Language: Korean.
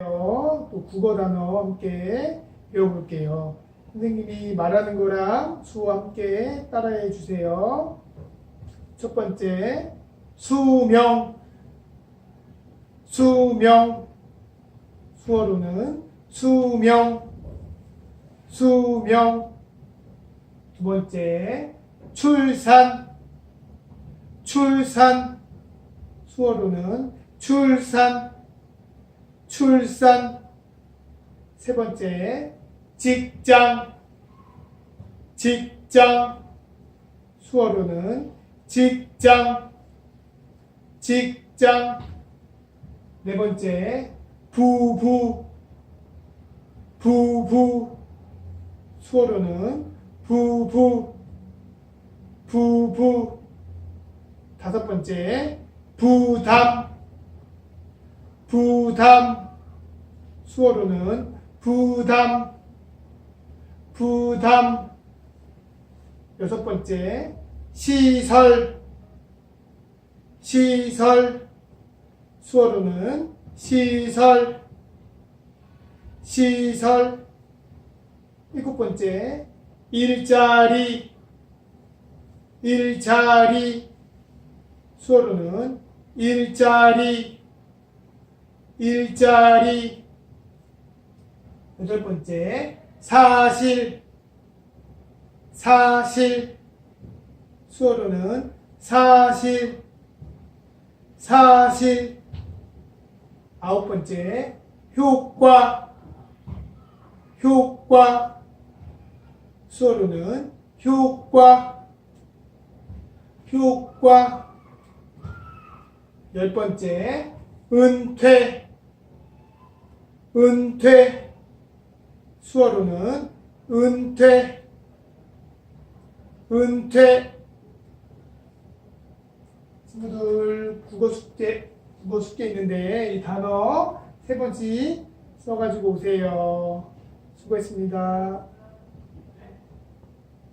또 국어 단어 함께 배워볼게요. 선생님이 말하는 거랑 수어 함께 따라해 주세요. 첫 번째, 수명. 수명. 수어로는 수명. 수명. 두 번째, 출산. 출산. 수어로는 출산. 출산. 세 번째, 직장. 직장. 수어로는 직장. 직장. 네 번째, 부부. 부부. 수어로는 부부. 부부. 다섯 번째, 부담. 부담. 수어로는 부담. 부담. 여섯 번째, 시설. 시설. 수어로는 시설. 시설. 일곱 번째, 일자리. 일자리. 수어로는 일자리. 일자리. 여덟 번째, 사실. 사실. 수어로는 사실. 사실. 아홉 번째, 효과. 효과. 수어로는 효과. 효과. 열 번째, 은퇴. 은퇴. 수어로는 은퇴. 은퇴. 친구들 국어 숙제 국어 숙제 있는데 이 단어 세 번씩 써가지고 오세요. 수고했습니다.